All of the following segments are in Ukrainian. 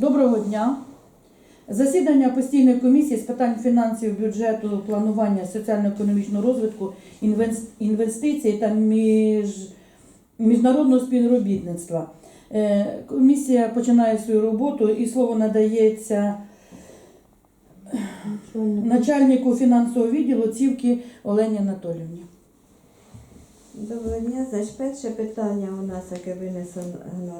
Доброго дня. Засідання постійної комісії з питань фінансів, бюджету, планування соціально-економічного розвитку, інвестицій та між... міжнародного співробітництва. Е, Комісія починає свою роботу і слово надається начальнику фінансового відділу Цівки Олені Анатоліївні. Доброго дня. Значить, перше питання у нас, яке винесено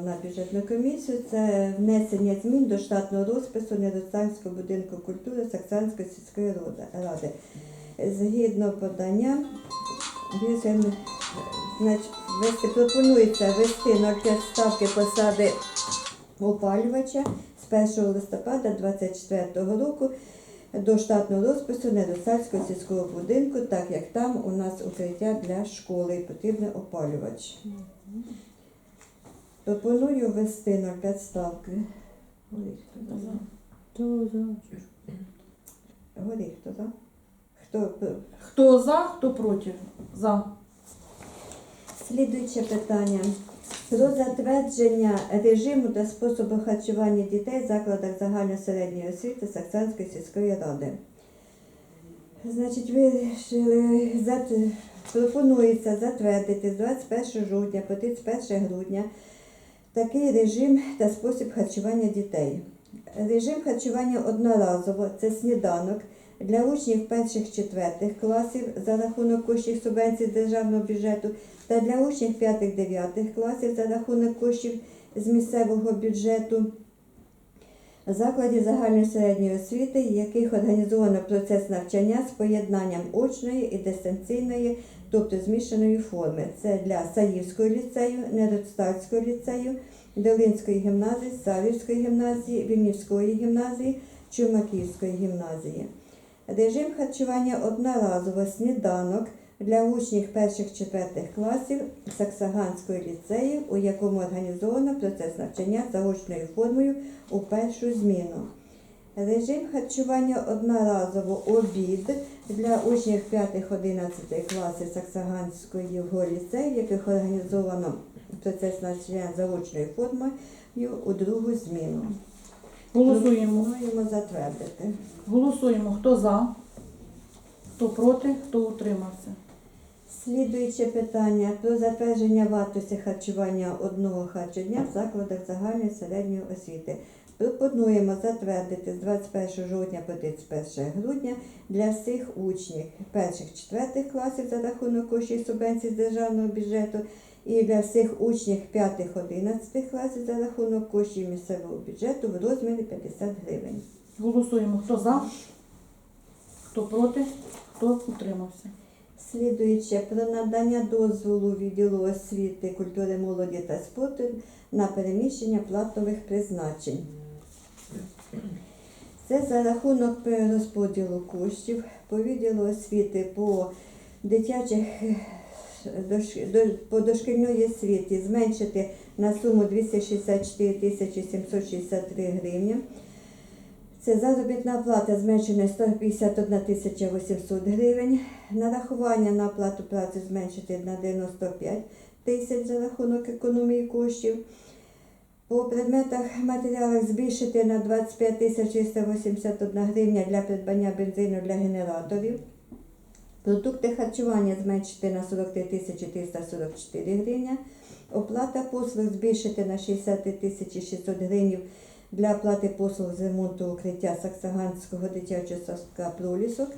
на бюджетну комісію, це внесення змін до штатного розпису Недостанського будинку культури Саксанської сільської ради. Згідно подання, значить, вести, пропонується ввести 0,5 ставки посади опалювача з 1 листопада 2024 року до штатного розпису Недосальського сільського будинку, так як там у нас укриття для школи і потрібний опалювач. Пропоную ввести 0,5 ставки. Горіх, хто за? То за. Горіх, хто за? Хто Хто за, хто проти? За. Слідуюче питання. Про затвердження режиму та способу харчування дітей в закладах загальної середньої освіти Саксанської сільської ради. Значить, вирішили, зат- пропонується затвердити з 21 жовтня по 31 грудня такий режим та спосіб харчування дітей. Режим харчування одноразово це сніданок для учнів перших-четвертих класів за рахунок коштів субвенцій державного бюджету та для учнів 5-9 класів за рахунок коштів з місцевого бюджету закладів загальної середньої освіти, в яких організовано процес навчання з поєднанням очної і дистанційної, тобто змішаної форми. Це для Саївського ліцею, Недостальського ліцею, Долинської гімназії, Савівської гімназії, Вільнівської гімназії, Чумаківської гімназії. Режим харчування одноразово сніданок для учнів перших-четвертих класів Саксаганського ліцею, у якому організовано процес навчання заочною формою у першу зміну. Режим харчування одноразово обід для учнів 5-11 класів Саксаганського ліцею, яких організовано процес навчання заочною формою у другу зміну. Голосуємо. Пропонуємо затвердити. Голосуємо. Хто за, хто проти, хто утримався. Слідуюче питання про затвердження вартості харчування одного харчодня в закладах загальної середньої освіти. Пропонуємо затвердити з 21 жовтня по 31 грудня для всіх учнів перших-четвертих класів за рахунок коштів субвенцій з державного бюджету і для всіх учнів 5-11 класів за рахунок коштів місцевого бюджету в розмірі 50 гривень. Голосуємо. Хто за, хто проти, хто утримався. Слідуюче про надання дозволу відділу освіти, культури, молоді та спорту на переміщення платових призначень. Це за рахунок перерозподілу коштів по відділу освіти по дитячих по дошкільної освіті зменшити на суму 264 тисячі 763 гривні. Це заробітна плата зменшена 151 тисяча 800 гривень. Нарахування на оплату праці зменшити на 95 тисяч за рахунок економії коштів. По предметах матеріалах збільшити на 25 тисяч 381 гривня для придбання бензину для генераторів. Продукти харчування зменшити на 43 344 гривня. Оплата послуг збільшити на 63 тисячі 600 гривень для оплати послуг з ремонту укриття Саксаганського дитячого садка пролісок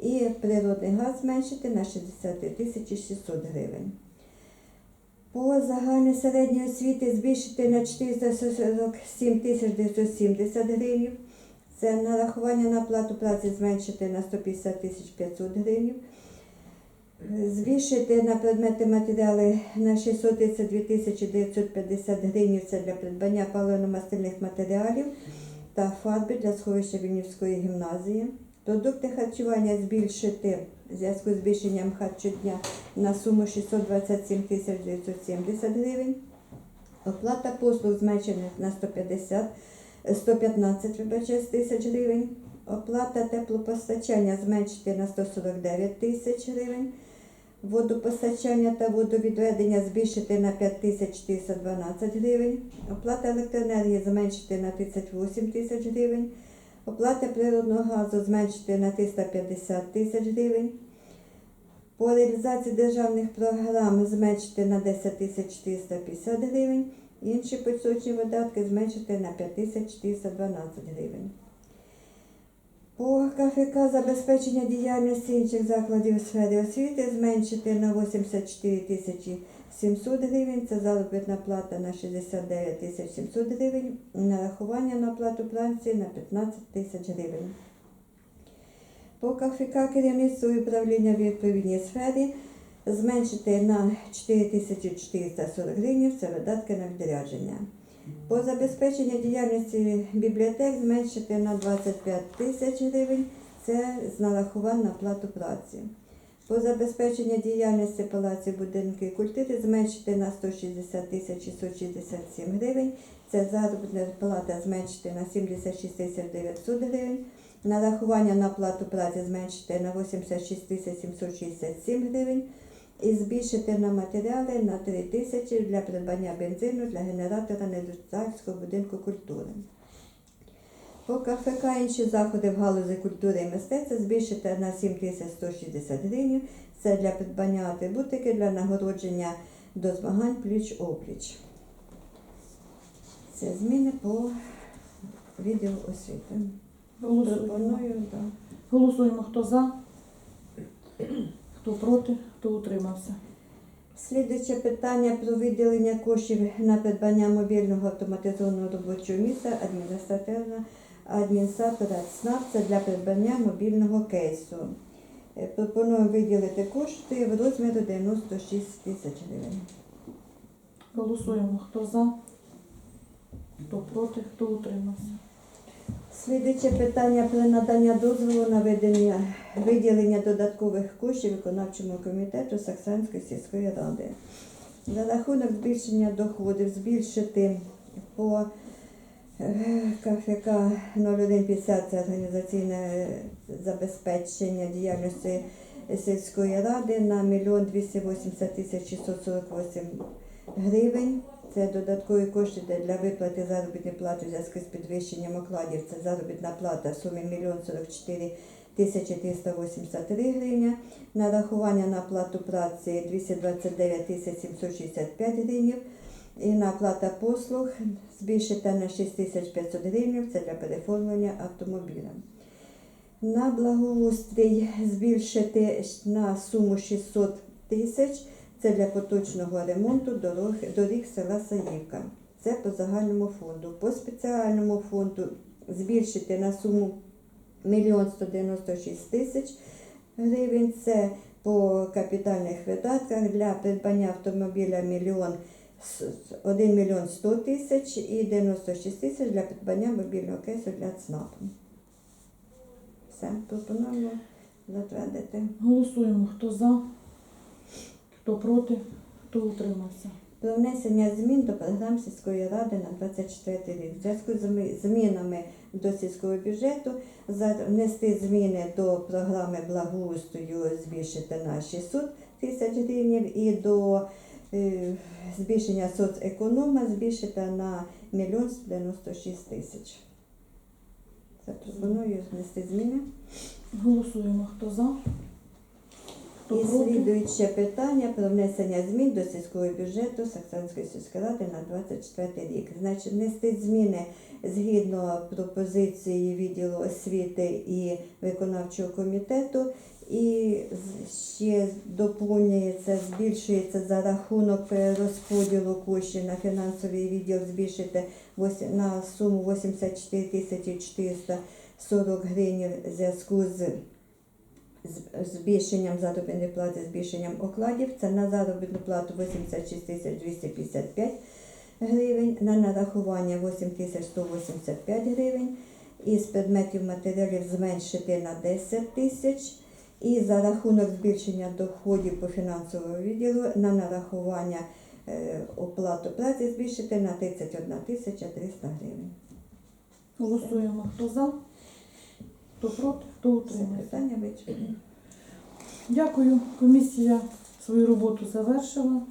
і природний газ зменшити на 60 тисячі 600 гривень. По загальній середньої освіти збільшити на 447 тисяч 970 гривень. Це нарахування на оплату праці зменшити на 150 тисяч 500 гривень. Збільшити на предмети матеріали на 632 тисячі 950 гривень це для придбання паливно-мастильних матеріалів та фарби для сховища Вільнівської гімназії. Продукти харчування збільшити в зв'язку з збільшенням харчодня на суму 627 тисяч 970 гривень. Оплата послуг зменшена на 150, 115 вибачте, тисяч гривень. Оплата теплопостачання зменшити на 149 тисяч гривень. Водопостачання та водовідведення збільшити на 5412 гривень. Оплата електроенергії зменшити на 38 тисяч гривень. Оплата природного газу зменшити на 350 тисяч гривень. По реалізації державних програм зменшити на 10 тисяч 450 гривень. Інші поточні видатки зменшити на 5 тисяч 412 гривень. По КФК забезпечення діяльності інших закладів у сфері освіти зменшити на 84 тисячі 700 гривень, це заробітна плата на 69 тисяч 700 гривень, нарахування на оплату праці на 15 тисяч гривень. По КФК керівництво управління відповідній сфері зменшити на 4440 гривень, це видатки на відрядження. По забезпеченню діяльності бібліотек зменшити на 25 тисяч гривень, це з нарахувань на плату праці. По забезпеченню діяльності палаців будинків культури зменшити на 160 тисяч 667 гривень, це заробітна плата зменшити на 76 тисяч 900 гривень, нарахування на плату праці зменшити на 86 тисяч 767 гривень, і збільшити на матеріали на 3 тисячі для придбання бензину для генератора Недостальського будинку культури. По КФК інші заходи в галузі культури і мистецтва збільшити на 7160 гривень. Це для придбання атрибутики для нагородження до змагань пліч-опліч. Це зміни по відділу освіти. Голосуємо. Пропоную, так. Голосуємо, хто за, хто проти, хто утримався. Слідуюче питання про виділення коштів на придбання мобільного автоматизованого робочого місця адміністративна адміністратора ЦНАП це для придбання мобільного кейсу. Е, Пропоную виділити кошти в розмірі 96 тисяч гривень. Голосуємо, хто за, хто проти, хто утримався. Слідуюче питання про надання дозволу на видання, виділення додаткових коштів виконавчому комітету Саксанської сільської ради. За рахунок збільшення доходів збільшити по е, КФК 0150 це організаційне забезпечення діяльності сільської ради на 1 280 тисяч 648 гривень. Це додаткові кошти для виплати заробітної плати в зв'язку з підвищенням окладів. Це заробітна плата в сумі 1 44 тисячі 383 гривня. Нарахування на плату праці 229 тисяч 765 гривень. І на оплата послуг збільшити на 6 тисяч 500 гривень. Це для переформлення автомобіля. На благоустрій збільшити на суму 600 тисяч. Це для поточного ремонту дорог, доріг села Саївка. Це по загальному фонду. По спеціальному фонду збільшити на суму 1 196 тисяч гривень. Це по капітальних видатках для придбання автомобіля 1 1 мільйон 100 тисяч і 96 тисяч для придбання мобільного кейсу для ЦНАПу. Все, пропонуємо затвердити. Голосуємо, хто за, хто проти, хто утримався. Про внесення змін до програм сільської ради на 24 рік. В зв'язку з змінами до сільського бюджету внести зміни до програми благоустрою збільшити на 600 тисяч гривень і до е, збільшення соцеконома збільшити на 1 196 тисяч. Це пропоную внести зміни. Голосуємо, хто за, І слідуюче питання про внесення змін до сільського бюджету Саксанської сільської ради на 24 рік. Значить, внести зміни згідно пропозиції відділу освіти і виконавчого комітету. І ще доповнюється, збільшується за рахунок перерозподілу коштів на фінансовий відділ збільшити на суму 84 тисячі 440 гривень в зв'язку з- збільшенням заробітної плати, збільшенням окладів. Це на заробітну плату 86 тисяч 255 гривень, на нарахування 8 тисяч 185 гривень, і з предметів матеріалів зменшити на 10 тисяч. І за рахунок збільшення доходів по фінансовому відділу на нарахування е, оплату праці збільшити на 31 тисяча 300 гривень. Голосуємо, хто за, хто проти, хто утримує. питання вичерпне. Дякую. Комісія свою роботу завершила.